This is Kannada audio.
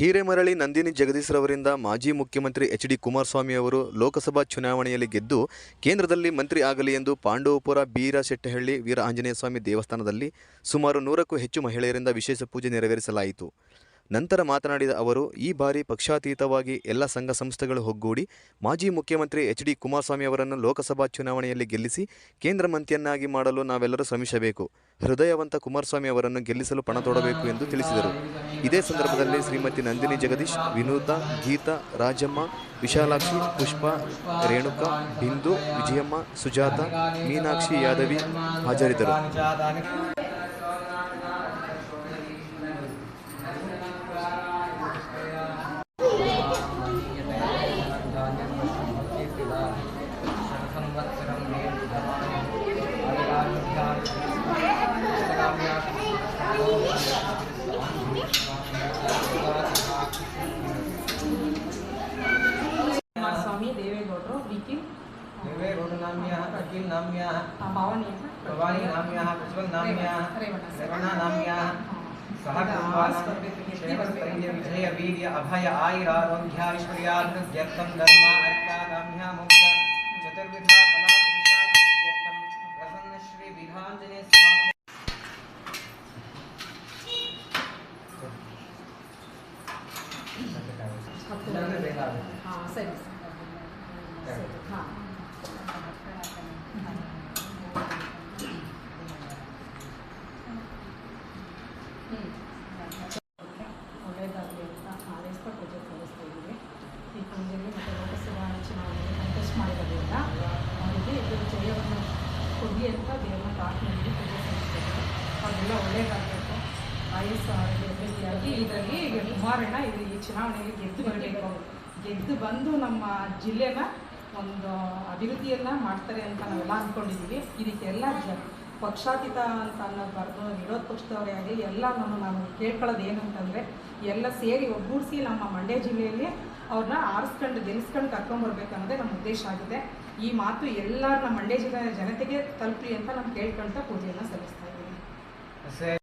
ಹಿರೇಮರಳಿ ನಂದಿನಿ ಜಗದೀಶ್ರವರಿಂದ ಮಾಜಿ ಮುಖ್ಯಮಂತ್ರಿ ಎಚ್ ಡಿ ಕುಮಾರಸ್ವಾಮಿ ಅವರು ಲೋಕಸಭಾ ಚುನಾವಣೆಯಲ್ಲಿ ಗೆದ್ದು ಕೇಂದ್ರದಲ್ಲಿ ಮಂತ್ರಿ ಆಗಲಿ ಎಂದು ಪಾಂಡವಪುರ ಬೀರಶೆಟ್ಟಹಳ್ಳಿ ವೀರ ಆಂಜನೇಯ ಸ್ವಾಮಿ ದೇವಸ್ಥಾನದಲ್ಲಿ ಸುಮಾರು ನೂರಕ್ಕೂ ಹೆಚ್ಚು ಮಹಿಳೆಯರಿಂದ ವಿಶೇಷ ಪೂಜೆ ನೆರವೇರಿಸಲಾಯಿತು. ನಂತರ ಮಾತನಾಡಿದ ಅವರು, ಈ ಬಾರಿ ಪಕ್ಷಾತೀತವಾಗಿ ಎಲ್ಲ ಸಂಘ ಸಂಸ್ಥೆಗಳು ಒಗ್ಗೂಡಿ ಮಾಜಿ ಮುಖ್ಯಮಂತ್ರಿ ಎಚ್ ಡಿ ಕುಮಾರಸ್ವಾಮಿ ಅವರನ್ನು ಲೋಕಸಭಾ ಚುನಾವಣೆಯಲ್ಲಿ ಗೆಲ್ಲಿಸಿ ಕೇಂದ್ರ ಮಂತ್ರಿಯನ್ನಾಗಿ ಮಾಡಲು ನಾವೆಲ್ಲರೂ ಶ್ರಮಿಸಬೇಕು. ಹೃದಯವಂತ ಕುಮಾರಸ್ವಾಮಿ ಅವರನ್ನು ಗೆಲ್ಲಿಸಲು ಪಣ ತೊಡಬೇಕು ಎಂದು ತಿಳಿಸಿದರು. ಇದೇ ಸಂದರ್ಭದಲ್ಲಿ ಶ್ರೀಮತಿ ನಂದಿನಿ ಜಗದೀಶ್, ವಿನೂತ, ಗೀತಾ, ರಾಜಮ್ಮ, ವಿಶಾಲಾಕ್ಷಿ, ಪುಷ್ಪ, ರೇಣುಕಾ, ಬಿಂದು, ವಿಜಯಮ್ಮ, ಸುಜಾತ, ಮೀನಾಕ್ಷಿ, ಯಾದವಿ ಹಾಜರಿದ್ದರು. स्वामी देवेगौड़ बीकी देवेगौड़ नाम्याः कपिल नाम्याः भवानी नाम्याः प्रज्वल नाम्याः रेवणा नाम्याः विजय वीर्य अभय आयुरारोग्याश्वर्यार्थ्यर्थं धर्मा अर्था नाम्या मुक्ता चतुर्विधा कला ಹಾಂ ಸರಿ ಸರಿ ಹಾಂ ಒಳ್ಳೆಯದಾಗಲಿ ಅಂತ ಹಾರೈಸ್ತಾ ಪೂಜೆ ಸಲ್ಲಿಸ್ತಾ ಇದ್ದೀವಿ ಈ ಪೂಜೆಗೆ ಮತ್ತು ಲೋಕಸಭಾ ಚುನಾವಣೆಯಲ್ಲಿ ಕಂಟೆಸ್ಟ್ ಮಾಡಿರೋದ್ರಿಂದ ಅವರಿಗೆ ಇದು ಜಯವನ್ನು ಕೊಡಿ ಅಂತ ದೇವರ ಪ್ರಾರ್ಥನೆಯಲ್ಲಿ ಪೂಜೆ ಸಲ್ಲಿಸ್ತಿದ್ದೀವಿ ಅದೆಲ್ಲ ಒಳ್ಳೆಯದಾಗಬೇಕು ಆಯಸ್ಸು ಆರೋಗ್ಯ ಅಭ್ಯರ್ಥಿಯಾಗಿ ಇದರಲ್ಲಿ ಕುಮಾರಣ್ಣ ಇದು ಈ ಚುನಾವಣೆಯಲ್ಲಿ ಗೆದ್ದು ಬರಬೇಕು ಗೆದ್ದು ಬಂದು ನಮ್ಮ ಜಿಲ್ಲೆನ ಒಂದು ಅಭಿವೃದ್ಧಿಯನ್ನು ಮಾಡ್ತಾರೆ ಅಂತ ನಾವೆಲ್ಲ ಅಂದ್ಕೊಂಡಿದ್ದೀವಿ ಇದಕ್ಕೆಲ್ಲ ಜ ಪಕ್ಷಾತೀತ ಅಂತ ಅನ್ನೋಬಾರ್ದು ವಿರೋಧ ಪಕ್ಷದವರೇ ಆಗಲಿ, ಎಲ್ಲ ನಾನು ನಾನು ಕೇಳ್ಕೊಳ್ಳೋದು ಏನಂತಂದರೆ ಎಲ್ಲ ಸೇರಿ ಒಗ್ಗೂಡಿಸಿ ನಮ್ಮ ಮಂಡ್ಯ ಜಿಲ್ಲೆಯಲ್ಲಿ ಅವ್ರನ್ನ ಆರಿಸ್ಕೊಂಡು ಗೆಲ್ಸ್ಕೊಂಡು ಕರ್ಕೊಂಡ್ಬರ್ಬೇಕು ಅನ್ನೋದೇ ನಮ್ಮ ಉದ್ದೇಶ ಆಗಿದೆ ಈ ಮಾತು ಎಲ್ಲರ ನಮ್ಮ ಮಂಡ್ಯ ಜಿಲ್ಲೆಯ ಜನತೆಗೆ ತಲುಪಲಿ ಅಂತ ನಾನು ಕೇಳ್ಕೊಳ್ತಾ ಪೂಜೆಯನ್ನು ಸಲ್ಲಿಸ್ತಾ ಇದ್ದೀನಿ.